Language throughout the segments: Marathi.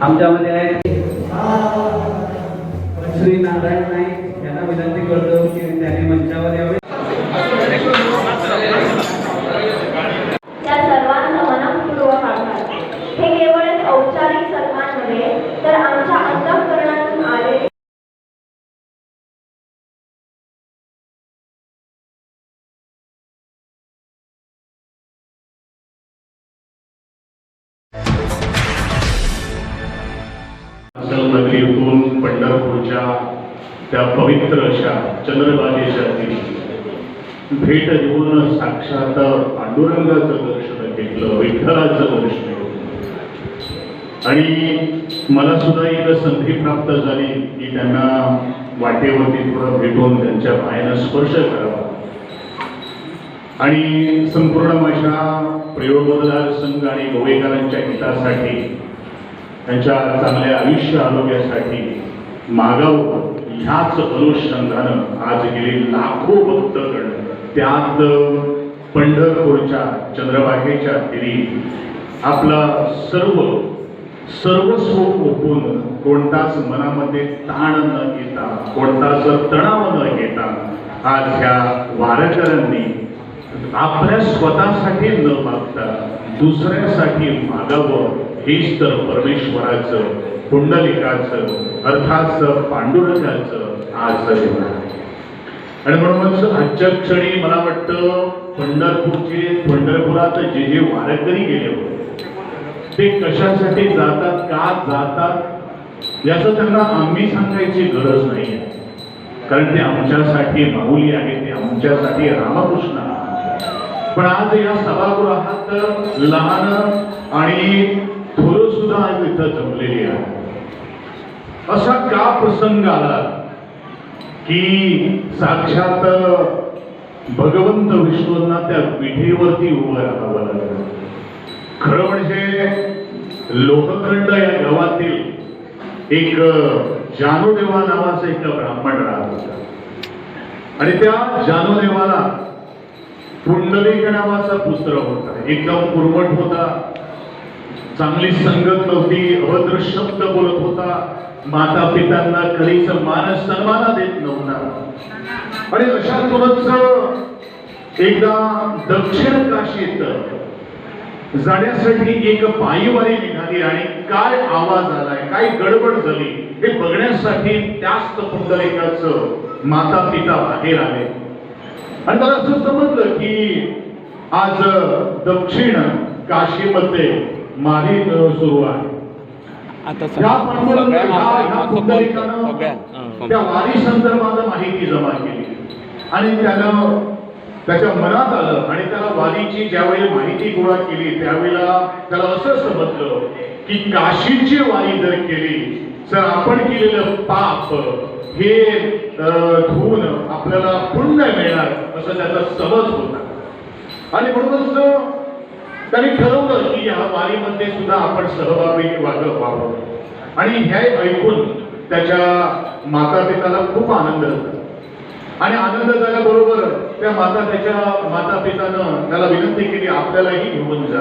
आमच्यामध्ये आहे श्री नारायण नाईक. यांना विनंती करतो की त्यांनी मंचावर यावे. पंढरपूरच्या त्या पवित्र अशा चंद्रभागेच्या भेट देऊन साक्षात पांडुरंगाचं दर्शन घेतलं विठ्ठलाचं दर्शन घेतलं. आणि मला सुद्धा एक संधी प्राप्त झाली की त्यांना वाटेवरती थोडं भेटून त्यांच्या पायानं स्पर्श करावा. आणि संपूर्ण माझ्या प्रयोगदार संघ आणि गोवेकरांच्या हितासाठी त्यांच्या चांगल्या आयुष्य आरोग्यासाठी मागावं. ह्याच अनुषंगानं आज गेले लाखो भक्तगण त्यात पंढरपूरच्या चंद्रभागेच्या तिरी. आपला सर्व सर्वस्व ओपून कोणताच मनामध्ये ताण न घेता कोणताच तणाव न घेता आज ह्या वारकऱ्यांनी आपल्या स्वतःसाठी न मागता दुसऱ्यासाठी मागावं. हीच तर परमेश्वराचं पुंडलिकाचं अर्थात पांडुरंगाचं आज जीवन आहे. आणि म्हणूनच आजच्या क्षणी मला वाटतं पंढरपूरचे पंढरपुरात जे जे वारकरी गेले होते ते कशासाठी जातात का जातात याचं त्यांना आम्ही सांगायची गरज नाही आहे. कारण ते आमच्यासाठी माऊली आहे ते आमच्यासाठी रामकृष्ण पण आज या सभागृहात लहान आणि थोर सुद्धा आज इथं जमलेली आहे असा का प्रसंग आला की साक्षात भगवंत विष्णूंना त्या विठेवरती उभं राहावं लागलं. खरं म्हणजे लोहखंड या गावातील एक जानोदेवा नावाचा एक ब्राह्मण राहत होता. आणि त्या जानोदेवाला पुंडलिक नावाचा पुत्र होता. एकदम कुरमट होता. चांगली संगत नव्हती अभद्र शब्द बोलत होता. माता पितांना कधीच मान सन्माना देत नव्हता. आणि अशातूनच एकदा दक्षिण काशीत जाण्यासाठी एक पायीवारी निघाली आणि काय आवाज आलाय काय गडबड झाली हे बघण्यासाठी त्याच पुंडलिकाच माता पिता बाहेर आले. आणि मला असं समजलं की आज दक्षिण काशीमध्ये मारी सुरू आहे. आता सगळ्या त्या वारी संदर्भात माहिती जमा केली. आणि त्यानं त्याच्या मनात आलं आणि त्याला वारीची ज्यावेळी माहिती गोळा केली त्यावेळेला त्याला असं समजलं की काशीची वारी जर केली तर आपण केलेलं पाप हे धुवून आपल्याला पुण्य मिळणार असं त्याचा समज होता. आणि म्हणूनच त्यांनी ठरवलं की या वारीमध्ये सुद्धा आपण सहभागी वागत व्हावं आणि हे ऐकून त्याच्या माता पिताला खूप आनंद झाला आणि आनंद झाल्याबरोबर त्या माता त्याच्या माता पित्यानं त्याला विनंती केली आपल्यालाही घेऊन जा.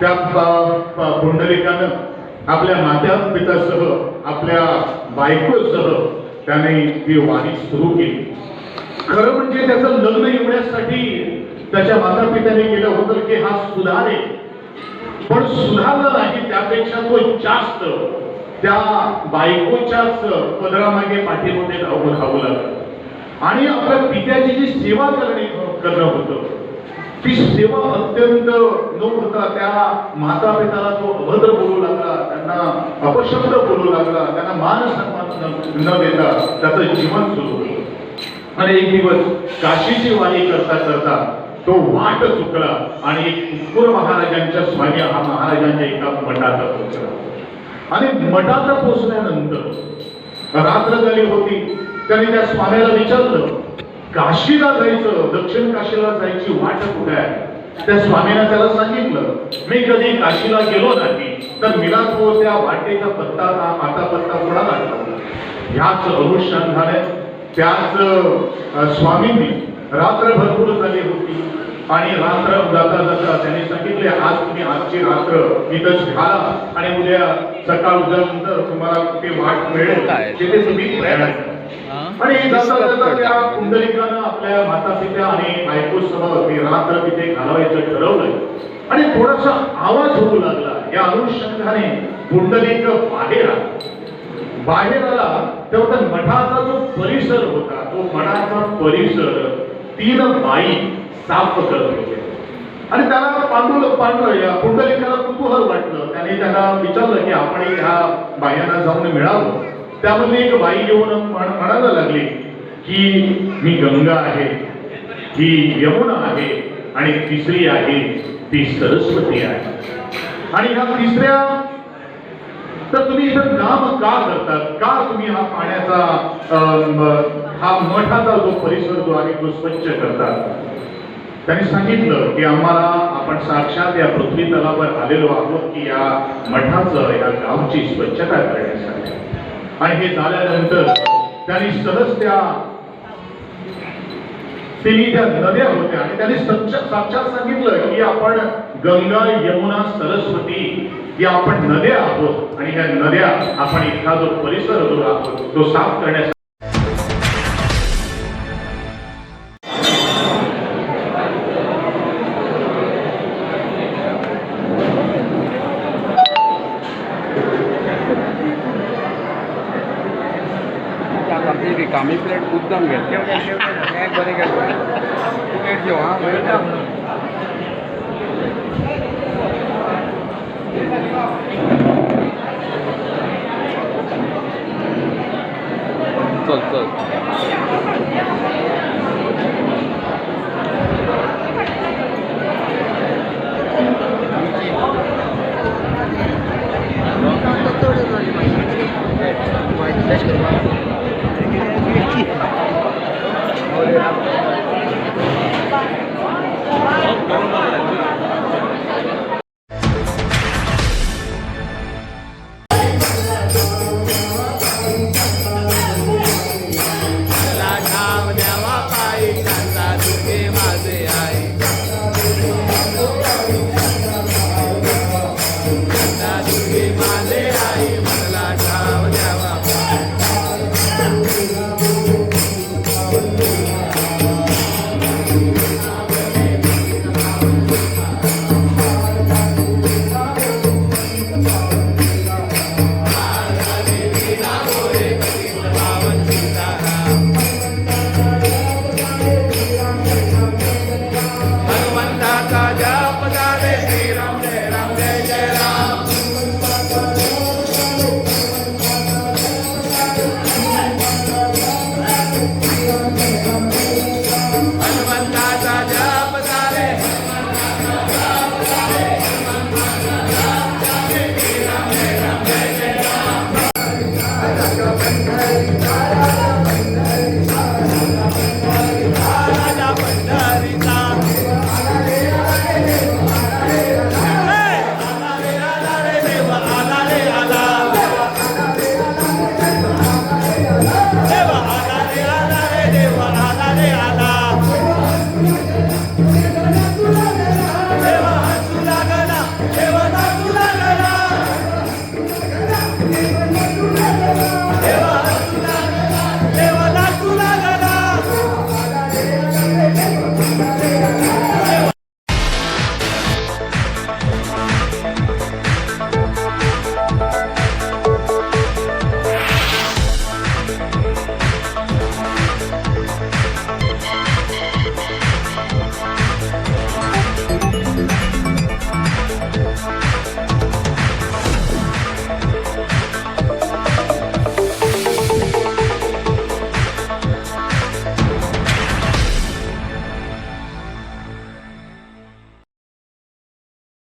त्या पुंडलिकानं आपल्या माता पित्यासह आपल्या बायकोसह त्याने ती वारी सुरू केली. खरं म्हणजे त्याचं लग्न एवढ्यासाठी त्याच्या माता पित्याने केलं होतं की हा सुधारे पण सुधारला नाही त्यापेक्षा तो जास्त त्या बायकोच्याच पदरामागे पाठीमध्ये धावून धावू लागला. आणि आपल्या पित्याची जी सेवा करणे करणं होतं ती सेवा अत्यंत न होता त्या माता पिताला तो अभद्र बोलू लागला त्यांना अपशब्द बोलू लागला त्यांना मान सन्मान न- देता त्याचं जीवन सुरू होतं. आणि एक दिवस काशीची वाणी करता करता तो वाट चुकला आणि एक महाराजांच्या स्वामी हा महाराजांच्या एका मठात पोचला आणि मठात पोचल्यानंतर रात्र झाली होती. त्याने त्या स्वाम्याला विचारलं काशीला जायचं दक्षिण काशीला जायची वाट कुठे आहे? त्या स्वामीने त्याला सांगितलं मी कधी काशीला गेलो नाही तर मला तो त्या वाटेचा पत्ता आता पत्ता कोणाला आठवला ह्याच अनुषंगाने त्याच स्वामींनी रात्र भरपूर झाली होती. आणि रात्र जाता जाता त्यांनी सांगितले आज तुम्ही आजची रात्र इथंच घाला आणि उद्या सकाळ उद्यानंतर तुम्हाला कुठे वाट मिळेल तिथे तुम्ही प्रयाण. आणि जाता जाता त्या कुंडलिकानं आपल्या माता पित्या आणि बायकोसह ती रात्र तिथे घालवायचं ठरवलंय आणि थोडासा आवाज होऊ लागला. या अनुषंगाने पुंडलिक बाहेर आला. बाहेर आला तेव्हा मठाचा जो परिसर होता तो मठाचा परिसर तीन बाई साफ करत होते. आणि त्याला पांडुल पांडव या पुंडलिकाला कुतूहल वाटलं. त्याने त्याला विचारलं की आपण ह्या बायांना जाऊन मिळावं. त्यामध्ये एक बाई येऊन म्हणायला लागली की मी गंगा आहे ही यमुना आहे आणि तिसरी आहे ती सरस्वती आहे. आणि ह्या तिसऱ्या तर तुम्ही इथं काम का करतात? का तुम्ही हा पाण्याचा हा मठाचा जो परिसर जो आहे तो स्वच्छ करतात. त्यांनी सांगितलं की आम्हाला आपण साक्षात या पृथ्वी तलावर आलेलो आहोत की या मठाचं या गावची स्वच्छता करण्यासाठी. आणि हे झाल्यानंतर त्यांनी सहज त्या तिन्ही त्या नद्या होत्या आणि त्यांनी साक्षात साक्षात सांगितलं की आपण गंगा यमुना सरस्वती या आपण नद्या आहोत आणि ह्या नद्या आपण इथला जो परिसर जो आहोत तो साफ करण्यासाठी ती रिकामी प्लेट मुद्दम घेतली चल चल।